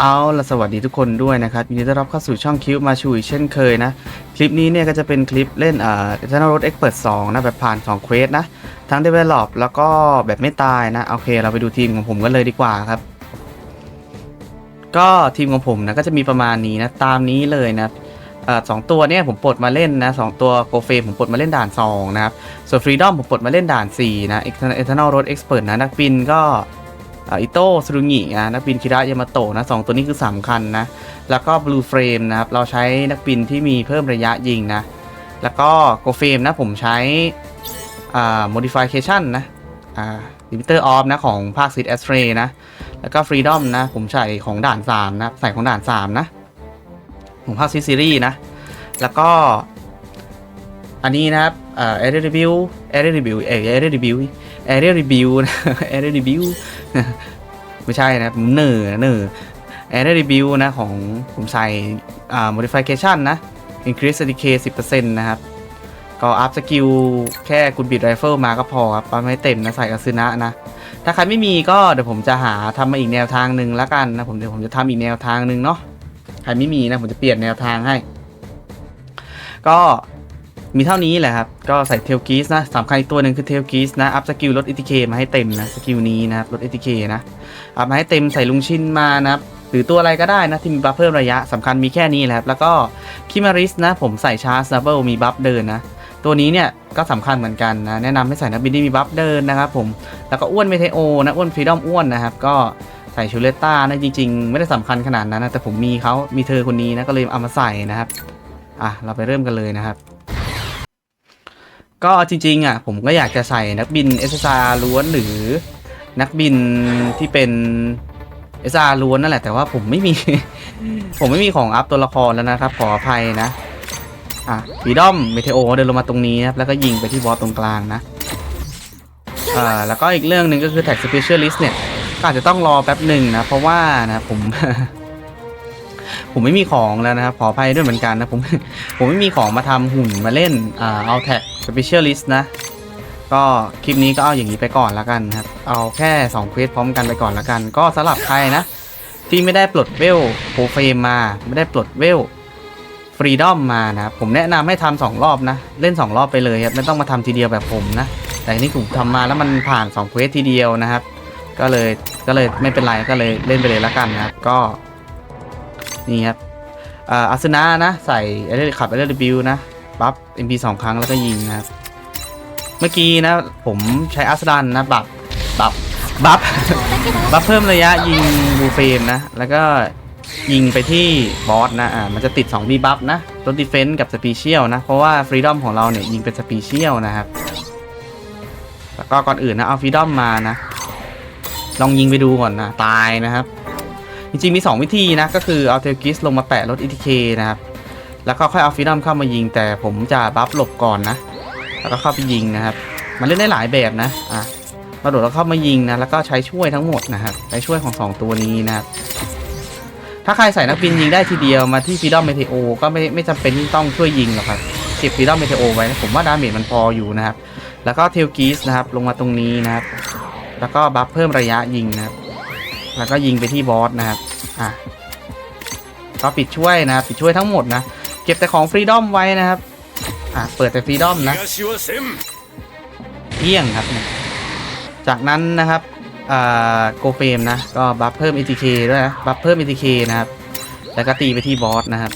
เอาละสวัสดีทุกคนด้วยนะครับยินดีต้อนรับเข้าสู่ช่องคิวมาชูอีกเช่นเคยนะ คลิปนี้เนี่ยก็จะเป็นคลิปเล่นอ่า Eternal Road Expert 2นะ แบบผ่าน 2 เควสนะ ทั้ง Develop แล้วก็แบบไม่ตายนะ โอเค เราไปดูทีมของผมกันเลยดีกว่าครับ ก็ทีมของผมนะ ก็จะมีประมาณนี้นะ ตามนี้เลยนะสองตัวเนี่ยผมปลดมาเล่นนะสองตัวโกเฟมผมปลดมาเล่นด่าน 2 นะครับ ส่วน Freedom ผมปลดมาเล่นด่าน 4 นะ Eternal Road Expert นะนักบินก็ อิโต้สรุงินะนักบินคิระยามาโตะนะสองตัวนี้คือสำคัญนะ แล้วก็บลูเฟรมนะครับ เราใช้นักบินที่มีเพิ่มระยะยิงนะ แล้วก็โกเฟรมนะผมใช้อ่า modification นะอ่า limiter off นะ ของภาค Sid Astray นะ แล้วก็ freedom นะ ผมใส่ของด่าน 3 นะ ใส่ของด่าน 3 นะ ของภาค Sid Series นะ แล้วก็ อันนี้นะครับเอ่อ area review area review เอ่อ area review area review นะ area review ไม่ใช่นะผมเนอเนอร์ area review นะของผมใส่อ่า modification นะ increase decay 10%นะครับ ก็อัพสกิลแค่คุณบิดไรเฟิลมาก็พอครับปั๊มให้เต็มนะ ใส่กับซึนะนะ ถ้าใครไม่มีก็เดี๋ยวผมจะหาทำมาอีกแนวทางหนึ่งแล้วกันนะ ผมเดี๋ยวผมจะทำอีกแนวทางหนึ่งเนาะใครไม่มีนะ ผมจะเปลี่ยนแนวทางให้ ก็ มีเท่านี้แหละครับ ก็ใส่เทลกีสนะสำคัญอีกตัวหนึ่งคือเทลกีสนะ อัพสกิลลดเอทีเคมาให้เต็มนะสกิลนี้นะครับลดเอทีเคนะ อัพมาให้เต็มใส่ลุงชินมานะครับหรือตัวอะไรก็ได้นะที่มีบัฟเพิ่มระยะสำคัญมีแค่นี้แหละครับ แล้วก็คิมาริสนะ ผมใส่ชาร์สเบิลมีบัฟเดินนะ ตัวนี้เนี่ยก็สำคัญเหมือนกันนะ แนะนำให้ใส่นักบินที่มีบัฟเดินนะครับผมแล้วก็อ้วนเมเทโอนะอ้วนฟรีดอมอ้วนนะครับ ก็ใส่ชูเลต้านะจริง ๆ ไม่ได้สำคัญขนาดนั้นนะแต่ผมมีเขามีเธอคนนี้นะก็เลยเอามาใส่นะครับอะเราไปเริ่มกันเลยนะครับ ก็จริงๆอะผมก็อยากจะใส่นักบินเอสซาล้วนหรือนักบินที่เป็นเอสาล้วนนั่นแหละแต่ว่าผมไม่มี ผมไม่มีของอัพตัวละครแล้วนะครับ ขออภัยนะ อะฟีดอมเมเทโอเดินลงมาตรงนี้นะครับแล้วก็ยิงไปที่บอสตรงกลางนะอ่าแล้วก็อีกเรื่องหนึ่งก็คือแท็กสเปเชียลิสต์เนี่ยก็อาจจะต้องรอแป๊บหนึ่งนะ เพราะว่านะผม ผมไม่มีของแล้วนะครับขออภัยด้วยเหมือนกันนะผมผมไม่มีของมาทำหุ่นมาเล่นอ่าเอาแท็ก สเปเชียลิสต์นะ ก็คลิปนี้ก็เอาอย่างนี้ไปก่อนแล้วกันครับ เอาแค่2เควสพร้อมกันไปก่อนแล้วกัน ก็สำหรับใครนะ ที่ไม่ได้ปลดเวลโปรเฟมมา ไม่ได้ปลดเวลฟรีดอมมานะครับผมแนะนำให้ทำสองรอบนะ เล่น 2 รอบไปเลยครับ ไม่ต้องมาทำทีเดียวแบบผมนะ แต่นี่ผมทำมาแล้วมันผ่าน2เควสทีเดียวนะครับ ก็เลยก็เลยไม่เป็นไรก็เลยเล่นไปเลยละกันนะครับ ก็นี่ครับอาสนะนะ ใส่เอเดขับเอเดบิวนะ บัฟ MP สองครั้งแล้วก็ยิงนะครับ เมื่อกี้นะ ผมใช้อัสดันนะ บัฟ บัฟ บัฟ บัฟเพิ่มระยะยิงบูเฟมนะ แล้วก็ยิงไปที่บอสนะ อ่า มันจะติด2บีบัฟนะลดดีเฟนส์กับสปีเชียลนะ เพราะว่าฟรีดอมของเราเนี่ยยิงเป็นสปีเชียลนะครับ แล้วก็ก่อนอื่นนะ เอาฟรีดอมมานะ ลองยิงไปดูก่อนนะ ตายนะครับ จริงๆมี 2 วิธีนะ ก็คือเอาเทลกิสลงมาแปะลด ETK นะครับ แล้วก็ค่อยเอาฟีดอมเข้ามายิง แต่ผมจะบัฟหลบก่อนนะ แล้วก็เข้าไปยิงนะครับ มันเล่นได้หลายแบบนะอะกระโดดแล้วเข้ามายิงนะ แล้วก็ใช้ช่วยทั้งหมดนะครับใช้ช่วยของ 2 ตัวนี้นะครับถ้าใครใส่นักบินยิงได้ทีเดียวมาที่ฟีดอมเมเทโอก็ไม่ไม่จำเป็นที่ต้องช่วยยิงหรอกครับเก็บฟีดอมเมเทโอไว้นะผมว่าดาเมจมันพออยู่นะครับ แล้วก็เทลกีสนะครับลงมาตรงนี้นะครับ แล้วก็บัฟเพิ่มระยะยิงนะครับ แล้วก็ยิงไปที่บอสนะครับอะก็ปิดช่วยนะปิดช่วยทั้งหมดนะ เก็บแต่ของฟรีดอมไว้นะครับ อะเปิดแต่ฟรีดอมนะเที่ยงครับจากนั้นนะครับอ่โกเฟมนะ ก็บัฟเพิ่ม ATK ด้วยนะ บัฟเพิ่ม ATK นะครับ แล้วก็ตีไปที่บอสนะครับ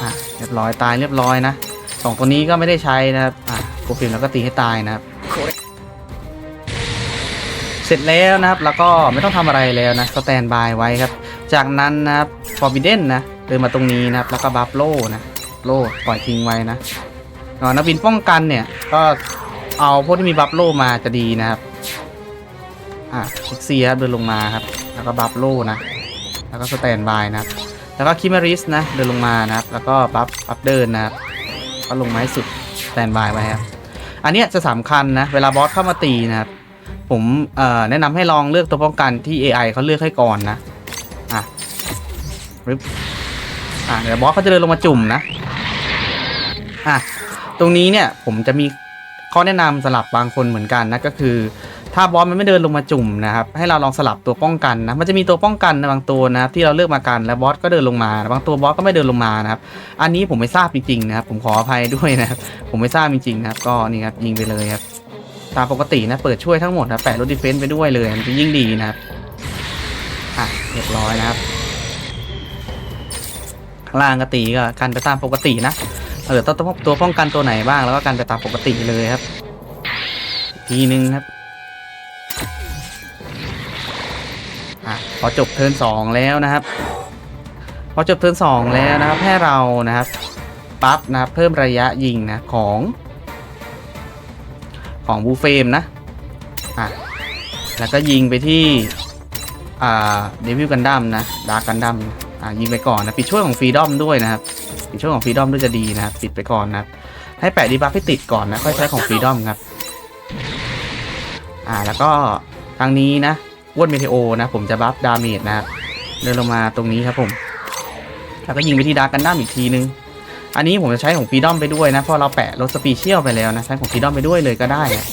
อ่าเรียบร้อยตายเรียบร้อยนะสองตัวนี้ก็ไม่ได้ใช้นะครับอ่โกเฟมแล้วก็ตีให้ตายนะครับ เสร็จแล้วนะครับ แล้วก็ไม่ต้องทำอะไรแล้วนะ สแตนบายไว้ครับ จากนั้นนะครับฟอร์บิเดนนะ เดินมาตรงนี้นะครับ แล้วก็บัฟโลนะ โล่ปล่อยทิ้งไว้นะนักบินป้องกันเนี่ย ก็เอาพวกที่มีบัฟโล่มาจะดีนะครับ อะคิกซี่ครับเดินลงมาครับ แล้วก็บัฟโล่นะ แล้วก็สแตนบายนะครับ แล้วก็คิมาริสนะเดินลงมานะครับ แล้วก็บัฟบัฟเดินนะครับ ก็ลงไม้สุดสแตนบายไว้ครับ อันนี้จะสำคัญนะ เวลาบอสเข้ามาตีนะครับ ผมแนะนำให้ลองเลือกตัวป้องกันที่ AI เขาเลือกให้ก่อนนะ อะปึ๊บ อะเดี๋ยวบอสเขาจะเดินลงมาจุ่มนะอะตรงนี้เนี่ยผมจะมีข้อแนะนำสำหรับบางคนเหมือนกันนะก็คือ ถ้าบอสมันไม่เดินลงมาจุ่มนะครับให้เราลองสลับตัวป้องกันนะมันจะมีตัวป้องกันบางตัวนะครับที่เราเลือกมากันแล้วบอสก็เดินลงมา บางตัวบอสก็ไม่เดินลงมานะครับอันนี้ผมไม่ทราบจริงๆนะครับผมขออภัยด้วยนะครับผมไม่ทราบจริงๆนะครับก็นี่ครับยิงไปเลยครับตามปกตินะเปิดช่วยทั้งหมดนะแปะรถดิเฟนซ์ไปด้วยเลยมันจะยิ่งดีนะครับอะเรียบร้อยนะครับ ข้างล่างก็ตีก็กันไปตามปกตินะเออตัวตัวตัวป้องกันตัวไหนบ้างแล้วก็กันไปตามปกติเลยครับ ทีนึงครับอะพอจบเทิร์นสองแล้วนะครับ พอจบเทิร์นสองแล้วนะครับให้เรานะครับปั๊บนะครับเพิ่มระยะยิงนะของ ของบูเฟมนะอะแล้วก็ยิงไปที่อ่าเดวิลกันดั้มนะดาร์กันดั้ม อะยิงไปก่อนนะปิดช่วยของฟรีดอมด้วยนะครับปิดช่วยของฟรีดอมด้วยจะดีนะครับปิดไปก่อนนะครับให้แปะดีบัฟให้ติดก่อนนะค่อยใช้ของฟรีดอมครับอ่าแล้วก็ครั้งนี้นะอ้วนเมเทโอนะ ผมจะบัฟดาเมจนะครับเดินลงมาตรงนี้ครับผมแล้วก็ยิงไปที่ดาร์กันดั้มอีกทีนึง อันนี้ผมจะใช้ของฟรีดอมไปด้วยนะเพราะเราแปะรถสปีเชียลไปแล้วนะใช้ของฟรีดอมไปด้วยเลยก็ได้อะ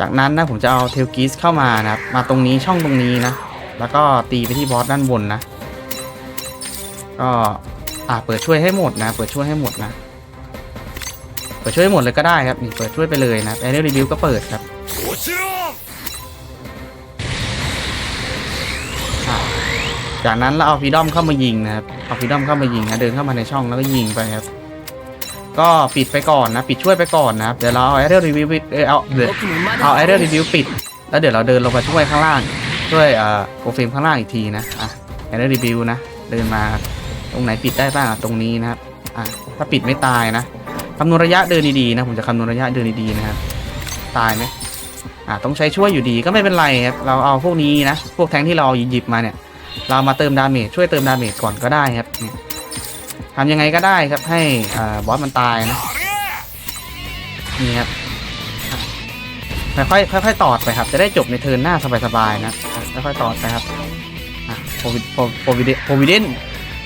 จากนั้นนะผมจะเอาเทลกิสเข้ามานะครับมาตรงนี้ช่องตรงนี้นะ แล้วก็ตีไปที่บอสด้านบนนะ ก็อ่าเปิดช่วยให้หมดนะ เปิดช่วยให้หมดนะ เปิดช่วยให้หมดเลยก็ได้ครับนี่เปิดช่วยไปเลยนะแอนเดอร์รีวิวก็เปิดครับจากนั้นเราเอาฟีดอมเข้ามายิงนะครับ เอาฟีดอมเข้ามายิงนะ เดินเข้ามาในช่องแล้วก็ยิงไปครับ ก็ปิดไปก่อนนะ ปิดช่วยไปก่อนนะเดี๋ยวเราเอาไอเดอร์รีวิวเอาเดี๋ยวเอาไอเดอร์รีวิวปิด แล้วเดี๋ยวเราเดินลงไปช่วยข้างล่าง ช่วยเอ่อโปรเฟมข้างล่างอีกทีนะ อะไอเดอร์รีวิวนะ เดินมาตรงไหนปิดได้บ้างตรงนี้นะครับ อะ ถ้าปิดไม่ตายนะคำนวณระยะเดินดีๆนะ ผมจะคำนวณระยะเดินดีๆนะครับ ตายไหมอะต้องใช้ช่วยอยู่ดีก็ไม่เป็นไรครับ เราเอาพวกนี้นะ พวกแทงที่เราหยิบมาเนี่ย เรามาเติมดาเมจช่วยเติมดาเมจก่อนก็ได้ครับ ทำยังไงก็ได้ครับให้บอสมันตายนะนี่ครับค่อยค่อยค่ตอดไปครับ จะได้จบในเทิร์นหน้าสบายๆนะค่อยๆตอดไปครับโควิดโควิดโควิเดน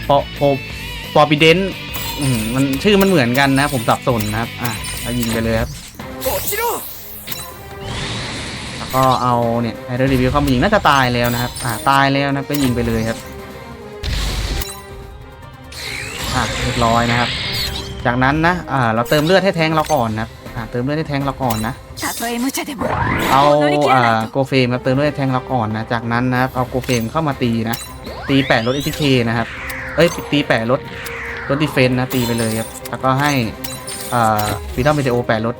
โปรโปรปอปิเดนมันชื่อมันเหมือนกันนะ ผมสับสนนะครับ อะยิงไปเลยครับแล้วก็เอาเนี่ยไอเดอร์รีวิวเข้ามายิงน่าจะตายแล้วนะครับ อ่าตายแล้วนะก็ยิงไปเลยครับ่ะเรียบร้อยนะครับ จากนั้นนะอ่เราเติมเลือดให้แทงเราก่อนนะอ่าเติมเลือดให้แทงเราก่อนนะ เอาอ่าโกเฟมมาเติมเลือดให้แทงเราก่อนนะ จากนั้นนะครับเอาโกเฟมเข้ามาตีนะ ตีแปดรถเอทีเคนะครับ เอ้ยตีแปดรถรถดีเฟนนะตีไปเลยครับ แล้วก็ให้อ่าฟีดอมวิดีโอแปดรถ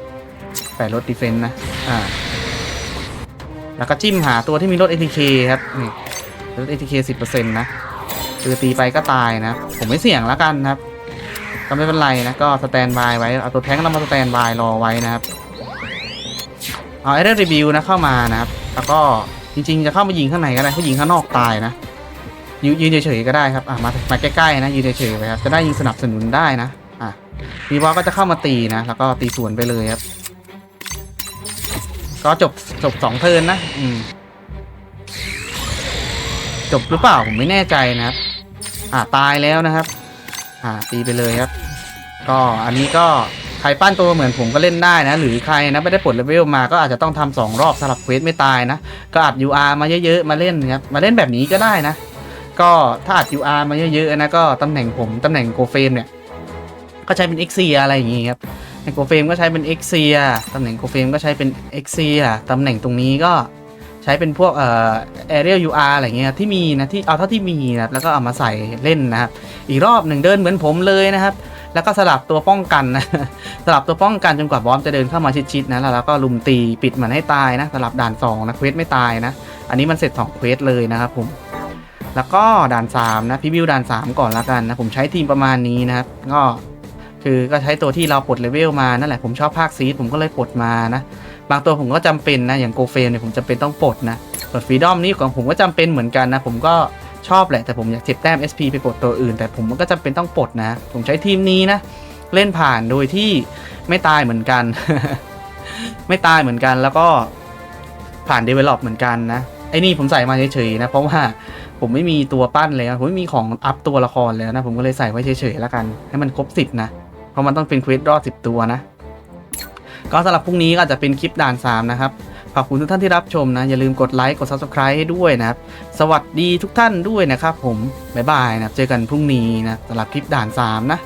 แปดรถดีเฟนนะ อ่า แล้วก็จิ้มหาตัวที่มีรถเอทีเคครับ นี่รถเอทีเคสิบเปอร์เซ็นต์นะ คือตีไปก็ตายนะผมไม่เสี่ยงแล้วกันนะครับก็ไม่เป็นไรนะก็สแตนบายไว้เอาตัวแท้งเรามาสแตนบายรอไว้นะครับเอาไอเดอร์รีวิวนะเข้ามานะครับ แล้วก็จริงๆจะเข้ามายิงข้างในก็ได้ถ้ายิงข้างนอกตายนะยืนเฉยๆก็ได้ครับอะมามาใกล้ๆนะยืนเฉยๆไปครับจะได้ยิงสนับสนุนได้นะอะมีบอสก็จะเข้ามาตีนะ แล้วก็ตีสวนไปเลยครับ ก็จบจบสองเทินนะ อืม จบหรือเปล่าผมไม่แน่ใจนะครับ อ่าตายแล้วนะครับ อ่าตีไปเลยครับ ก็อันนี้ก็ใครปั้นตัวเหมือนผมก็เล่นได้นะ หรือใครนะไม่ได้ปลดเลเวลมาก็อาจจะต้องทำสองรอบสลับเควสไม่ตายนะ ก็อัด UR มาเยอะๆมาเล่นครับมาเล่นแบบนี้ก็ได้นะ ก็ถ้าอัด UR มาเยอะๆนะก็ตำแหน่งผมตำแหน่งโกเฟมเนี่ยก็ใช้เป็น x ออะไรอย่างงี้ครับในโกเฟมก็ใช้เป็น x อตำแหน่งโกเฟมก็ใช้เป็น x อตำแหน่งตรงนี้ก็ ใช้เป็นพวกเอ่อ aerial UR อะไรเงี้ยที่มีนะที่เอาเท่าที่มีนะแล้วก็เอามาใส่เล่นนะครับ อีกรอบหนึ่งเดินเหมือนผมเลยนะครับ แล้วก็สลับตัวป้องกันนะสลับตัวป้องกันจนกว่าบอสจะเดินเข้ามาชิดๆนะแล้วเราก็ลุมตีปิดมันให้ตายนะสลับด่านสองนะเควสไม่ตายนะ อันนี้มันเสร็จสองเควสเลยนะครับผมแล้วก็ด่าน3นะพิวิวด่าน 3 ก่อนละกันนะผมใช้ทีมประมาณนี้นะครับก็คือก็ใช้ตัวที่เราปลดเลเวลมานั่นแหละผมชอบภาคซีดผมก็เลยปลดมานะ บางตัวผมก็จำเป็นนะ อย่างโกเฟมเนี่ยผมจำเป็นต้องปลดนะส่วนฟรีดอมนี่ของผมก็จำเป็นเหมือนกันนะ ผมก็ชอบแหละ แต่ผมอยากเจ็บแต้ม SP ไปปลดตัวอื่น แต่ผมก็จำเป็นต้องปลดนะ ผมใช้ทีมนี้นะ เล่นผ่านโดยที่ไม่ตายเหมือนกัน ไม่ตายเหมือนกันแล้วก็ผ่าน develop เหมือนกันนะไอ้นี่ผมใส่มาเฉยๆนะ เพราะว่าผมไม่มีตัวปั้นเลยนะผมไม่มีของอัพตัวละครแล้วนะ ผมก็เลยใส่ไว้เฉยๆแล้วกัน ให้มันครบสิบนะ เพราะมันต้องเป็นเควสรอดสิบตัวนะ ก็สำหรับพรุ่งนี้ก็อาจจะเป็นคลิปด่าน 3 นะครับ ขอบคุณทุกท่านที่รับชมนะ อย่าลืมกดไลค์ กด Subscribe ให้ด้วยนะครับ สวัสดีทุกท่านด้วยนะครับผม บ๊ายบายนะเจอกันพรุ่งนี้นะสำหรับคลิปด่าน 3 นะ